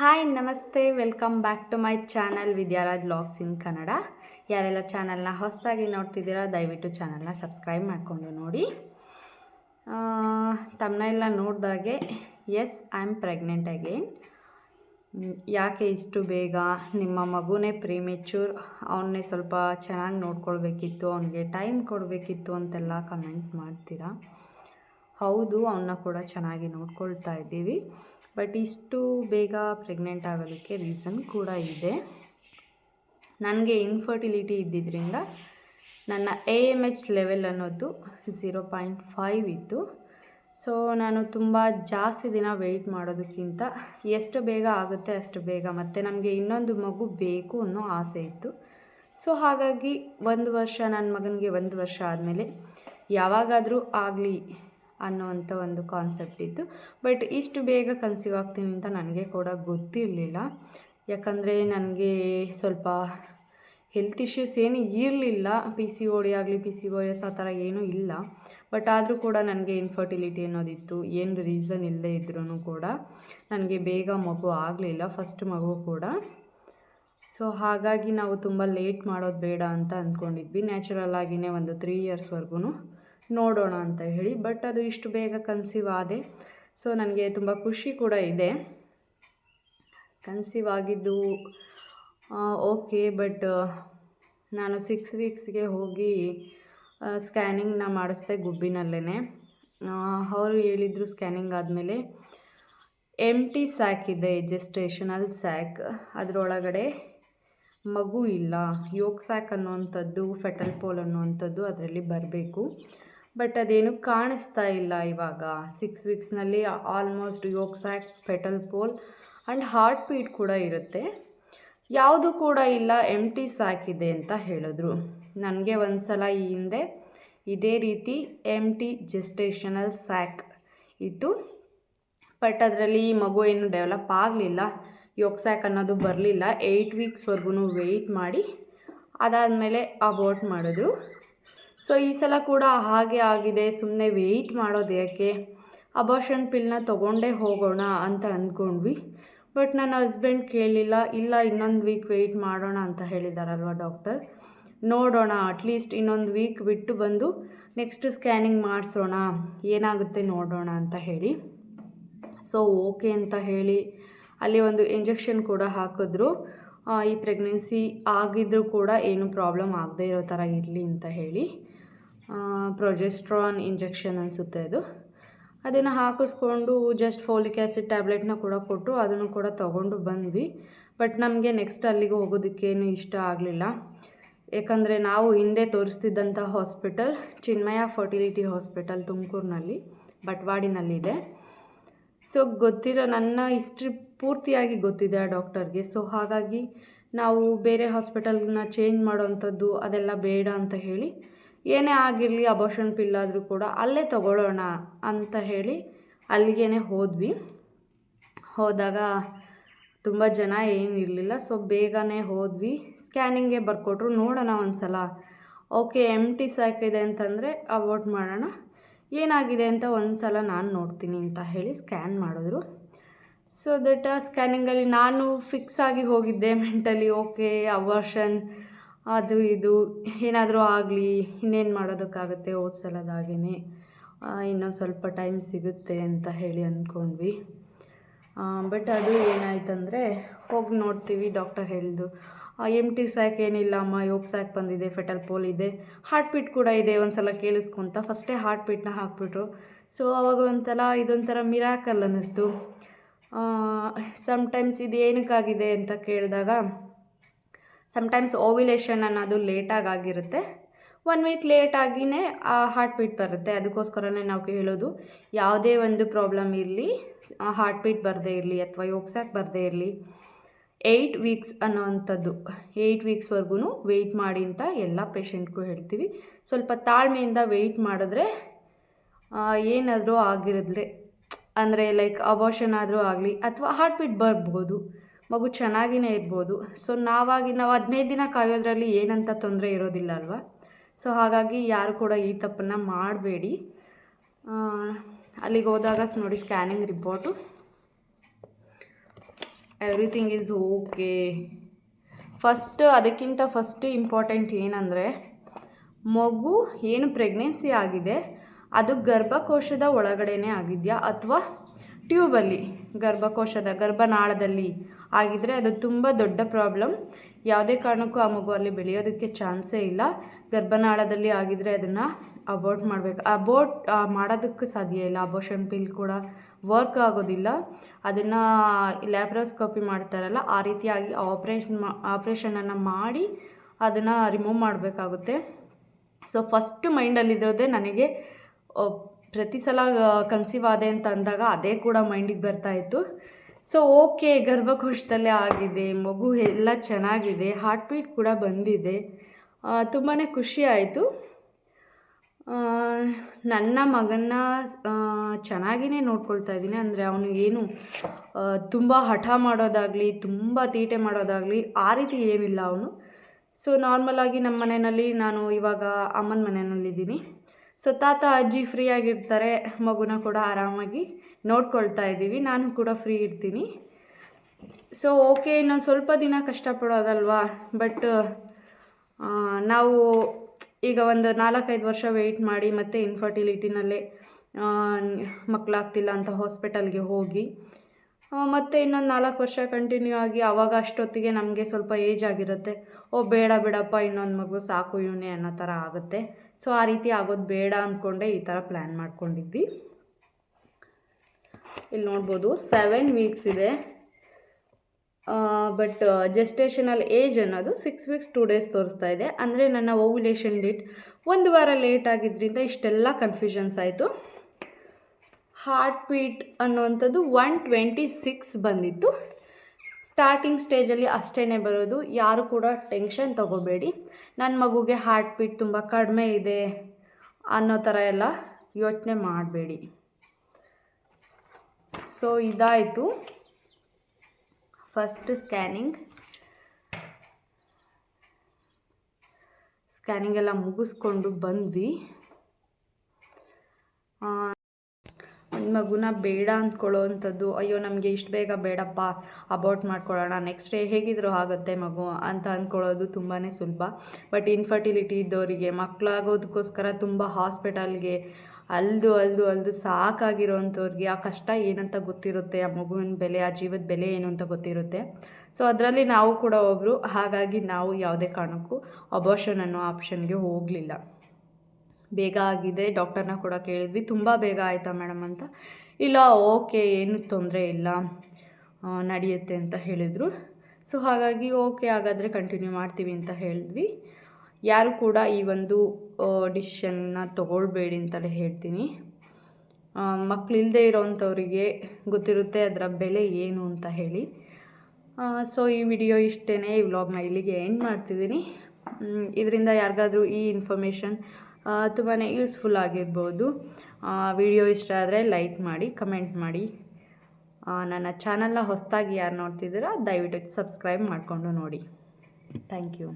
Hi, ನಮಸ್ತೆ. Welcome back to my channel Vidyaraj blogs in Kannada. ಯಾರೆಲ್ಲ ಚಾನಲ್ನ ಹೊಸದಾಗಿ ನೋಡ್ತಿದ್ದೀರಾ, ದಯವಿಟ್ಟು ಚಾನಲ್ನ ಸಬ್ಸ್ಕ್ರೈಬ್ ಮಾಡಿಕೊಂಡು ನೋಡಿ. ತಮ್ಮನೆಲ್ಲ ನೋಡಿದಾಗೆ yes I am pregnant again ಯಾಕೆ ಇಷ್ಟು ಬೇಗ? ನಿಮ್ಮ ಮಗುನೇ ಪ್ರೀಮೆಚೂರ್ ಅವನ್ನೇ ಸ್ವಲ್ಪ ಚೆನ್ನಾಗಿ ನೋಡ್ಕೊಳ್ಬೇಕಿತ್ತು, ಅವನಿಗೆ ಟೈಮ್ ಕೊಡಬೇಕಿತ್ತು ಅಂತೆಲ್ಲ ಕಮೆಂಟ್ ಮಾಡ್ತೀರಾ? ಹೌದು ಅವನ್ನ ಕೂಡ ಚೆನ್ನಾಗಿ ನೋಡ್ಕೊಳ್ತಾ ಇದ್ದೀವಿ. ಬಟ್ ಇಷ್ಟು ಬೇಗ ಪ್ರೆಗ್ನೆಂಟ್ ಆಗೋದಕ್ಕೆ ರೀಸನ್ ಕೂಡ ಇದೆ. ನನಗೆ ಇನ್ಫರ್ಟಿಲಿಟಿ ಇದ್ದಿದ್ದರಿಂದ ನನ್ನ ಎ ಎಂ ಎಚ್ ಲೆವೆಲ್ ಅನ್ನೋದು ಝೀರೋ ಪಾಯಿಂಟ್ ಫೈವ್ ಇತ್ತು. ಸೊ ನಾನು ತುಂಬ ಜಾಸ್ತಿ ದಿನ ವೆಯ್ಟ್ ಮಾಡೋದಕ್ಕಿಂತ ಎಷ್ಟು ಬೇಗ ಆಗುತ್ತೆ ಅಷ್ಟು ಬೇಗ, ಮತ್ತು ನಮಗೆ ಇನ್ನೊಂದು ಮಗು ಬೇಕು ಅನ್ನೋ ಆಸೆ ಇತ್ತು. ಸೊ ಹಾಗಾಗಿ ಒಂದು ವರ್ಷ ನನ್ನ ಮಗನಿಗೆ ಒಂದು ವರ್ಷ ಆದಮೇಲೆ ಯಾವಾಗಾದರೂ ಆಗಲಿ ಅನ್ನೋವಂಥ ಒಂದು ಕಾನ್ಸೆಪ್ಟ್ ಇತ್ತು. ಬಟ್ ಇಷ್ಟು ಬೇಗ ಕನ್ಸೀವ್ ಆಗ್ತೀನಿ ಅಂತ ನನಗೆ ಕೂಡ ಗೊತ್ತಿರಲಿಲ್ಲ. ಯಾಕಂದರೆ ನನಗೆ ಸ್ವಲ್ಪ ಹೆಲ್ತ್ ಇಶ್ಯೂಸ್ ಏನು ಇರಲಿಲ್ಲ. ಪಿ ಸಿ ಓ ಡಿ ಆಗಲಿ ಪಿ ಸಿ ಓ ಎಸ್ ಆ ಥರ ಏನೂ ಇಲ್ಲ. ಬಟ್ ಆದರೂ ಕೂಡ ನನಗೆ ಇನ್ಫರ್ಟಿಲಿಟಿ ಅನ್ನೋದಿತ್ತು. ಏನು ರೀಸನ್ ಇಲ್ಲದೇ ಇದ್ರೂ ಕೂಡ ನನಗೆ ಬೇಗ ಮಗು ಆಗಲಿಲ್ಲ ಫಸ್ಟ್ ಮಗು ಕೂಡ. ಸೊ ಹಾಗಾಗಿ ನಾವು ತುಂಬ ಲೇಟ್ ಮಾಡೋದು ಬೇಡ ಅಂತ ಅಂದ್ಕೊಂಡಿದ್ವಿ. ನ್ಯಾಚುರಲ್ ಆಗಿಯೇ ಒಂದು ತ್ರೀ ಇಯರ್ಸ್ವರೆಗೂ ನೋಡೋಣ ಅಂತ ಹೇಳಿ, ಬಟ್ ಅದು ಇಷ್ಟು ಬೇಗ ಕನ್ಸೀವ್ ಆದೆ. ಸೊ ನನಗೆ ತುಂಬ ಖುಷಿ ಕೂಡ ಇದೆ. ಕನ್ಸೀವ್ ಆಗಿದ್ದು ಓಕೆ ಬಟ್ ನಾನು ಸಿಕ್ಸ್ ವೀಕ್ಸ್ಗೆ ಹೋಗಿ ಸ್ಕ್ಯಾನಿಂಗ್ನ ಮಾಡಿಸ್ದೆ ಗುಬ್ಬಿನಲ್ಲೇ ಅವರು ಹೇಳಿದರು ಸ್ಕ್ಯಾನಿಂಗ್ ಆದಮೇಲೆ ಎಂ ಟಿ ಸ್ಯಾಕ್ ಇದೆ ಜೆಸ್ಟೇಷನಲ್ ಸ್ಯಾಕ್ ಅದರೊಳಗಡೆ ಮಗು ಇಲ್ಲ. ಯೋಗ ಸ್ಯಾಕ್ ಅನ್ನುವಂಥದ್ದು ಫೆಟಲ್ ಪೋಲ್ ಅನ್ನುವಂಥದ್ದು ಅದರಲ್ಲಿ ಬರಬೇಕು. ಬಟ್ ಅದೇನು ಕಾಣಿಸ್ತಾ ಇಲ್ಲ ಇವಾಗ. Six ವೀಕ್ಸ್ನಲ್ಲಿ almost yolk sac fetal pole and heart beat ಕೂಡ ಇರುತ್ತೆ. ಯಾವುದು ಕೂಡ ಇಲ್ಲ ಎಂ ಟಿ ಸಾಕಿದೆ ಅಂತ ಹೇಳಿದ್ರು. ನನಗೆ ಒಂದು ಸಲ ಈ ಹಿಂದೆ ಇದೇ ರೀತಿ ಎಂ ಟಿ ಜೆಸ್ಟೇಷನಲ್ ಸ್ಯಾಕ್ ಇತ್ತು. ಬಟ್ ಅದರಲ್ಲಿ ಮಗು ಏನು ಡೆವಲಪ್ ಆಗಲಿಲ್ಲ. ಯೋಗ್ ಸ್ಯಾಕ್ ಅನ್ನೋದು ಬರಲಿಲ್ಲ. ಏಯ್ಟ್ ವೀಕ್ಸ್ವರೆಗೂ ವೆಯ್ಟ್ ಮಾಡಿ ಅದಾದಮೇಲೆ ಅಬೋರ್ಟ್ ಮಾಡಿದ್ರು. ಸೊ ಈ ಸಲ ಕೂಡ ಹಾಗೆ ಆಗಿದೆ. ಸುಮ್ಮನೆ ವೆಯ್ಟ್ ಮಾಡೋದು ಯಾಕೆ? ಅಬಾಷನ್ ಪಿಲ್ನ ತೊಗೊಂಡೇ ಹೋಗೋಣ ಅಂತ ಅಂದ್ಕೊಂಡ್ವಿ. ಬಟ್ ನನ್ನ ಹಸ್ಬೆಂಡ್ ಕೇಳಲಿಲ್ಲ ಇಲ್ಲ, ಇನ್ನೊಂದು ವೀಕ್ ವೆಯ್ಟ್ ಮಾಡೋಣ ಅಂತ ಹೇಳಿದಾರಲ್ವ ಡಾಕ್ಟರ್ ನೋಡೋಣ. ಅಟ್ಲೀಸ್ಟ್ ಇನ್ನೊಂದು ವೀಕ್ ಬಿಟ್ಟು ಬಂದು ನೆಕ್ಸ್ಟ್ ಸ್ಕ್ಯಾನಿಂಗ್ ಮಾಡಿಸೋಣ. ಏನಾಗುತ್ತೆ ನೋಡೋಣ ಅಂತ ಹೇಳಿ. ಸೊ ಓಕೆ ಅಂತ ಹೇಳಿ ಅಲ್ಲಿ ಒಂದು ಇಂಜೆಕ್ಷನ್ ಕೂಡ ಹಾಕಿದ್ರು. ಈ ಪ್ರೆಗ್ನೆನ್ಸಿ ಆಗಿದ್ದರೂ ಕೂಡ ಏನು ಪ್ರಾಬ್ಲಮ್ ಆಗದೆ ಇರೋ ಥರ ಇರಲಿ ಅಂತ ಹೇಳಿ. ಪ್ರೊಜೆಸ್ಟ್ರಾನ್ ಇಂಜೆಕ್ಷನ್ ಅನಿಸುತ್ತೆ ಅದು ಅದನ್ನು ಹಾಕಿಸ್ಕೊಂಡು ಜಸ್ಟ್ ಫೋಲಿಕ್ ಆ್ಯಸಿಡ್ ಟ್ಯಾಬ್ಲೆಟ್ನ ಕೂಡ ಕೊಟ್ಟು ಅದನ್ನು ಕೂಡ ತೊಗೊಂಡು ಬಂದ್ವಿ. ಬಟ್ ನಮಗೆ ನೆಕ್ಸ್ಟ್ ಅಲ್ಲಿಗೆ ಹೋಗೋದಕ್ಕೇನು ಇಷ್ಟ ಆಗಲಿಲ್ಲ. ಯಾಕಂದರೆ ನಾವು ಹಿಂದೆ ತೋರಿಸ್ತಿದ್ದಂಥ ಹಾಸ್ಪಿಟಲ್ ಚಿನ್ಮಯ ಫರ್ಟಿಲಿಟಿ ಹಾಸ್ಪಿಟಲ್ ತುಮಕೂರಿನಲ್ಲಿ, ಬಟ್ವಾಡಿನಲ್ಲಿದೆ. ಸೊ ಗೊತ್ತಿರೋ ನನ್ನ ಹಿಸ್ಟ್ರಿ ಪೂರ್ತಿಯಾಗಿ ಗೊತ್ತಿದೆ ಆ ಡಾಕ್ಟರ್ಗೆ ಸೊ ಹಾಗಾಗಿ ನಾವು ಬೇರೆ ಹಾಸ್ಪಿಟಲ್ನ ಚೇಂಜ್ ಮಾಡೋವಂಥದ್ದು ಅದೆಲ್ಲ ಬೇಡ ಅಂತ ಹೇಳಿ ಏನೇ ಆಗಿರಲಿ ಅಬೋಷನ್ ಪಿಲ್ ಆದರೂ ಕೂಡ ಅಲ್ಲೇ ತಗೊಳ್ಳೋಣ ಅಂತ ಹೇಳಿ ಅಲ್ಲಿಗೇ ಹೋದ್ವಿ. ಹೋದಾಗ ತುಂಬ ಜನ ಏನಿರಲಿಲ್ಲ ಸೊ ಬೇಗನೆ ಹೋದ್ವಿ. ಸ್ಕ್ಯಾನಿಂಗೇ ಬರ್ಕೊಟ್ರು, ನೋಡೋಣ ಒಂದು ಸಲ ಓಕೆ ಎಂ ಟಿ ಸಾಕಿದೆ ಅಂತಂದರೆ ಅವಾಯ್ಡ್ ಮಾಡೋಣ. ಏನಾಗಿದೆ ಅಂತ ಒಂದು ಸಲ ನಾನು ನೋಡ್ತೀನಿ ಅಂತ ಹೇಳಿ ಸ್ಕ್ಯಾನ್ ಮಾಡಿದ್ರು. ಸೊ ದಟ್ ಸ್ಕ್ಯಾನಿಂಗಲ್ಲಿ ನಾನು ಫಿಕ್ಸ್ ಆಗಿ ಹೋಗಿದ್ದೆ ಮೆಂಟಲಿ ಓಕೆ ಅವರ್ಷನ್ ಅದು ಇದು, ಏನಾದರೂ ಆಗಲಿ, ಇನ್ನೇನು ಮಾಡೋದಕ್ಕಾಗುತ್ತೆ ಹೋದ ಸಲದಾಗೇ ಇನ್ನೊಂದು ಸ್ವಲ್ಪ ಟೈಮ್ ಸಿಗುತ್ತೆ ಅಂತ ಹೇಳಿ ಅಂದ್ಕೊಂಡ್ವಿ ಬಟ್ ಅದು ಏನಾಯ್ತಂದರೆ, ಹೋಗಿ ನೋಡ್ತೀವಿ ಡಾಕ್ಟರ್ ಹೇಳಿದ್ರು ಎಂ ಟಿ ಸ್ಯಾಕ್ ಏನಿಲ್ಲ ಅಮ್ಮ ಯೋಗ ಸ್ಯಾಕ್ ಬಂದಿದೆ ಫೆಟಲ್ ಪೋಲ್ ಇದೆ. ಹಾರ್ಟ್ ಬೀಟ್ ಕೂಡ ಇದೆ ಒಂದು ಸಲ ಕೇಳಿಸ್ಕೊಂತ ಫಸ್ಟೇ ಹಾರ್ಟ್ ಬೀಟ್ನ ಹಾಕ್ಬಿಟ್ರು. ಸೊ ಅವಾಗ ಒಂಥರ ಇದೊಂಥರ ಮಿರಾಕಲ್ ಅನ್ನಿಸ್ತು. ಸಮ್ಟೈಮ್ಸ್ ಇದು ಏನಕ್ಕಾಗಿದೆ ಅಂತ ಕೇಳಿದಾಗ ಸಮ್ಟೈಮ್ಸ್ ಓವಿಲೇಷನ್ ಅನ್ನೋದು ಲೇಟಾಗಿ ಆಗಿರುತ್ತೆ ಒನ್ ವೀಕ್ ಲೇಟಾಗಿಯೇ ಹಾರ್ಟ್ ಬೀಟ್ ಬರುತ್ತೆ. ಅದಕ್ಕೋಸ್ಕರನೇ ನಾವು ಹೇಳೋದು ಯಾವುದೇ ಒಂದು ಪ್ರಾಬ್ಲಮ್ ಇರಲಿ ಹಾರ್ಟ್ ಬೀಟ್ ಬರದೇ ಇರಲಿ ಅಥವಾ ಯೋಗ್ಸಾಕ್ ಬರದೇ ಇರಲಿ ಏಯ್ಟ್ ವೀಕ್ಸ್ ಅನ್ನೋವಂಥದ್ದು ಏಯ್ಟ್ ವೀಕ್ಸ್ವರೆಗೂ ವೆಯ್ಟ್ ಮಾಡಿ ಅಂತ ಎಲ್ಲ ಪೇಷಂಟ್ಗೂ ಹೇಳ್ತೀವಿ. ಸ್ವಲ್ಪ ತಾಳ್ಮೆಯಿಂದ ವೆಯ್ಟ್ ಮಾಡಿದ್ರೆ ಏನಾದರೂ ಆಗಿರದ್ಲೆ ಅಂದರೆ ಲೈಕ್ ಅಬೋಷನ್ ಆದರೂ ಆಗಲಿ ಅಥವಾ ಹಾರ್ಟ್ ಬೀಟ್ ಬರ್ಬೋದು. ಮಗು ಚೆನ್ನಾಗಿಯೇ ಇರ್ಬೋದು. ಸೊ ನಾವಾಗಿ ನಾವು ಹದಿನೈದು ದಿನ ಕಾಯೋದ್ರಲ್ಲಿ ಏನಂತ ತೊಂದರೆ ಇರೋದಿಲ್ಲ ಅಲ್ವಾ? ಸೊ ಹಾಗಾಗಿ ಯಾರು ಕೂಡ ಈ ತಪ್ಪನ್ನು ಮಾಡಬೇಡಿ. ಅಲ್ಲಿಗೆ ಹೋದಾಗ ನೋಡಿ scanning report. Everything is okay first ಅದಕ್ಕಿಂತ ಫಸ್ಟ್ ಇಂಪಾರ್ಟೆಂಟ್ ಏನಂದರೆ, ಮಗು ಏನು ಪ್ರೆಗ್ನೆನ್ಸಿ ಆಗಿದೆ, ಅದು ಗರ್ಭಕೋಶದ ಒಳಗಡೆನೇ ಆಗಿದೆಯಾ ಅಥವಾ ಟ್ಯೂಬಲ್ಲಿ ಗರ್ಭಕೋಶದ ಗರ್ಭನಾಳದಲ್ಲಿ ಆಗಿದ್ದರೆ ಅದು ತುಂಬ ದೊಡ್ಡ ಪ್ರಾಬ್ಲಮ್ ಯಾವುದೇ ಕಾರಣಕ್ಕೂ ಆ ಮಗು ಅಲ್ಲಿ ಬೆಳೆಯೋದಕ್ಕೆ ಚಾನ್ಸೇ ಇಲ್ಲ. ಗರ್ಭನಾಳದಲ್ಲಿ ಆಗಿದ್ದರೆ ಅದನ್ನು ಅಬೋರ್ಟ್ ಮಾಡಬೇಕು. ಅಬೋರ್ಟ್ ಮಾಡೋದಕ್ಕೂ ಸಾಧ್ಯ ಇಲ್ಲ. ಅಬೋಷನ್ ಪಿಲ್ ಕೂಡ ವರ್ಕ್ ಆಗೋದಿಲ್ಲ. ಅದನ್ನು ಲ್ಯಾಪ್ರೋಸ್ಕೋಪಿ ಮಾಡ್ತಾರಲ್ಲ, ಆ ರೀತಿಯಾಗಿ ಆಪ್ರೇಷನ್ ಮಾ ಆಪ್ರೇಷನನ್ನು ಮಾಡಿ ಅದನ್ನು ರಿಮೂವ್ ಮಾಡಬೇಕಾಗುತ್ತೆ. ಸೊ ಫಸ್ಟ್ ಮೈಂಡಲ್ಲಿರೋದೇ ನನಗೆ ಪ್ರತಿ ಸಲ ಕನ್ಸೀವ್ ಆದೆ ಅಂತ ಅಂದಾಗ ಅದೇ ಕೂಡ ಮೈಂಡಿಗೆ ಬರ್ತಾಯಿತ್ತು ಸೊ ಓಕೆ ಗರ್ಭಕೋಶದಲ್ಲೇ ಆಗಿದೆ, ಮಗು ಎಲ್ಲ ಚೆನ್ನಾಗಿದೆ ಹಾರ್ಟ್ ಬೀಟ್ ಕೂಡ ಬಂದಿದೆ. ತುಂಬಾ ಖುಷಿ ಆಯಿತು. ನನ್ನ ಮಗನ್ನ ಚೆನ್ನಾಗಿಯೇ ನೋಡ್ಕೊಳ್ತಾ ಇದ್ದೀನಿ. ಅಂದರೆ ಅವನು ಏನು ತುಂಬ ಹಠ ಮಾಡೋದಾಗಲಿ, ತುಂಬ ತೀಟೆ ಮಾಡೋದಾಗಲಿ, ಆ ರೀತಿ ಏನಿಲ್ಲ ಅವನು. ಸೊ ನಾರ್ಮಲಾಗಿ ನಮ್ಮ ಮನೆಯಲ್ಲಿ ನಾನು ಇವಾಗ ಅಮ್ಮನ ಮನೆಯಲ್ಲಿದ್ದೀನಿ. ಸೊ ತಾತ, ಅಜ್ಜಿ ಫ್ರೀ ಆಗಿರ್ತಾರೆ, ಮಗುನ ಕೂಡ ಆರಾಮಾಗಿ ನೋಡ್ಕೊಳ್ತಾ ಇದ್ದೀವಿ. ನಾನು ಕೂಡ ಫ್ರೀ ಇರ್ತೀನಿ. ಸೊ ಓಕೆ ಇನ್ನೊಂದು ಸ್ವಲ್ಪ ದಿನ ಕಷ್ಟಪಡೋದಲ್ವಾ? ಬಟ್ ನಾವು ಈಗ ಒಂದು ನಾಲ್ಕೈದು ವರ್ಷ ವೆಯ್ಟ್ ಮಾಡಿ ಮತ್ತೆ ಇನ್ಫರ್ಟಿಲಿಟಿನಲ್ಲೇ ಮಕ್ಕಳಾಗ್ತಿಲ್ಲ ಅಂತ ಹಾಸ್ಪಿಟಲ್ಗೆ ಹೋಗಿ ಮತ್ತೆ ಇನ್ನೊಂದು ನಾಲ್ಕು ವರ್ಷ ಕಂಟಿನ್ಯೂ ಆಗಿ ಆವಾಗ ಅಷ್ಟೊತ್ತಿಗೆ ನಮಗೆ ಸ್ವಲ್ಪ ಏಜ್ ಆಗಿರುತ್ತೆ. ಓ, ಬೇಡ ಬೇಡಪ್ಪ, ಇನ್ನೊಂದು ಮಗು ಸಾಕು ಇವನೇ ಅನ್ನೋ ಥರ ಆಗುತ್ತೆ. ಸೊ ಆ ರೀತಿ ಆಗೋದು ಬೇಡ ಅಂದ್ಕೊಂಡೆ ಈ ಥರ ಪ್ಲ್ಯಾನ್ ಮಾಡ್ಕೊಂಡಿದ್ವಿ. ಇಲ್ಲಿ ನೋಡ್ಬೋದು ಸೆವೆನ್ ವೀಕ್ಸ್ ಇದೆ. ಬಟ್ ಜೆಸ್ಟೇಷನಲ್ ಏಜ್ ಅನ್ನೋದು ಸಿಕ್ಸ್ ವೀಕ್ಸ್ ಟೂ ಡೇಸ್ ತೋರಿಸ್ತಾ ಇದೆ. ಅಂದರೆ ನನ್ನ ಓವ್ಯುಲೇಷನ್ ಡೇಟ್ ಒಂದು ವಾರ ಲೇಟ್ ಆಗಿದ್ದರಿಂದ ಇಷ್ಟೆಲ್ಲ ಕನ್ಫ್ಯೂಷನ್ಸ್ ಆಯಿತು. ಹಾರ್ಟ್ ಬೀಟ್ ಅನ್ನುವಂಥದ್ದು ಒನ್ ಟ್ವೆಂಟಿ ಸಿಕ್ಸ್ ಬಂದಿತ್ತು ಸ್ಟಾರ್ಟಿಂಗ್ ಸ್ಟೇಜಲ್ಲಿ ಅಷ್ಟೇ ಬರೋದು. ಯಾರು ಕೂಡ ಟೆನ್ಷನ್ ತೊಗೋಬೇಡಿ. ನನ್ನ ಮಗುಗೆ ಹಾರ್ಟ್ ಬೀಟ್ ತುಂಬ ಕಡಿಮೆ ಇದೆ ಅನ್ನೋ ಥರ ಎಲ್ಲ ಯೋಚನೆ ಮಾಡಬೇಡಿ. ಸೊ ಇದಾಯಿತು. ಫಸ್ಟ್ ಸ್ಕ್ಯಾನಿಂಗ್ ಸ್ಕ್ಯಾನಿಂಗ್ ಎಲ್ಲ ಮುಗಿಸ್ಕೊಂಡು ಬಂದ್ವಿ. ಒಂದು ಮಗುನ ಬೇಡ ಅಂದ್ಕೊಳ್ಳೋ ಅಂಥದ್ದು, ಅಯ್ಯೋ, ನಮಗೆ ಇಷ್ಟು ಬೇಗ ಬೇಡಪ್ಪ ಅಬೌಟ್ ಮಾಡ್ಕೊಳ್ಳೋಣ ನೆಕ್ಸ್ಟ್ ಡೇ ಹೇಗಿದ್ರು ಆಗುತ್ತೆ ಮಗು ಅಂತ ಅಂದ್ಕೊಳ್ಳೋದು ತುಂಬಾ ಸುಲಭ. ಬಟ್ ಇನ್ಫರ್ಟಿಲಿಟಿ ಇದ್ದವರಿಗೆ ಮಕ್ಕಳಾಗೋದಕ್ಕೋಸ್ಕರ ತುಂಬ ಹಾಸ್ಪಿಟಲ್ಗೆ ಅಲ್ದು ಅಲ್ದು ಅಲ್ದು ಸಾಕಾಗಿರೋವಂಥವ್ರಿಗೆ ಆ ಕಷ್ಟ ಏನಂತ ಗೊತ್ತಿರುತ್ತೆ, ಆ ಮಗುವಿನ ಬೆಲೆ, ಆ ಜೀವದ ಬೆಲೆ ಏನು ಅಂತ ಗೊತ್ತಿರುತ್ತೆ. ಸೊ ಅದರಲ್ಲಿ ನಾವು ಕೂಡ ಒಬ್ಬರು ಹಾಗಾಗಿ ನಾವು ಯಾವುದೇ ಕಾರಣಕ್ಕೂ ಅಬೋಷನ್ ಅನ್ನೋ ಆಪ್ಷನ್ಗೆ ಹೋಗಲಿಲ್ಲ. ಬೇಗ ಆಗಿದೆ, ಡಾಕ್ಟರ್ನ ಕೂಡ ಕೇಳಿದ್ವಿ. ತುಂಬ ಬೇಗ ಆಯಿತಾ ಮೇಡಮ್ ಅಂತ. ಇಲ್ಲ, ಓಕೆ, ಏನು ತೊಂದರೆ ಇಲ್ಲ ನಡೆಯುತ್ತೆ ಅಂತ ಹೇಳಿದರು. ಸೊ, ಹಾಗಾಗಿ ಓಕೆ, ಹಾಗಾದರೆ ಕಂಟಿನ್ಯೂ ಮಾಡ್ತೀವಿ ಅಂತ ಹೇಳಿದ್ವಿ. ಯಾರು ಕೂಡ ಈ ಒಂದು ಡಿಶನ್ನ ತೊಗೊಳ್ಬೇಡಿ ಅಂತಲೇ ಹೇಳ್ತೀನಿ. ಮಕ್ಕಳಿಲ್ಲದೆ ಇರೋವಂಥವ್ರಿಗೆ ಗೊತ್ತಿರುತ್ತೆ ಅದರ ಬೆಲೆ ಏನು ಅಂತ ಹೇಳಿ. ಸೊ, ಈ ವಿಡಿಯೋ ಇಷ್ಟೇ ಈ ವ್ಲಾಗ್ನ ಇಲ್ಲಿಗೆ ಎಂಡ್ ಮಾಡ್ತಿದ್ದೀನಿ. ಇದರಿಂದ ಯಾರಿಗಾದ್ರೂ ಈ ಇನ್ಫಾರ್ಮೇಷನ್ ತುಂಬಾ ಯೂಸ್ಫುಲ್ ಆಗಿರ್ಬೋದು. ವಿಡಿಯೋ ಇಷ್ಟ ಆದರೆ ಲೈಕ್ ಮಾಡಿ ಕಮೆಂಟ್ ಮಾಡಿ. ನನ್ನ ಚಾನಲ್ನ ಹೊಸದಾಗಿ ಯಾರು ನೋಡ್ತಿದ್ದೀರಾ, ದಯವಿಟ್ಟು ಸಬ್ಸ್ಕ್ರೈಬ್ ಮಾಡಿಕೊಂಡು ನೋಡಿ. Thank you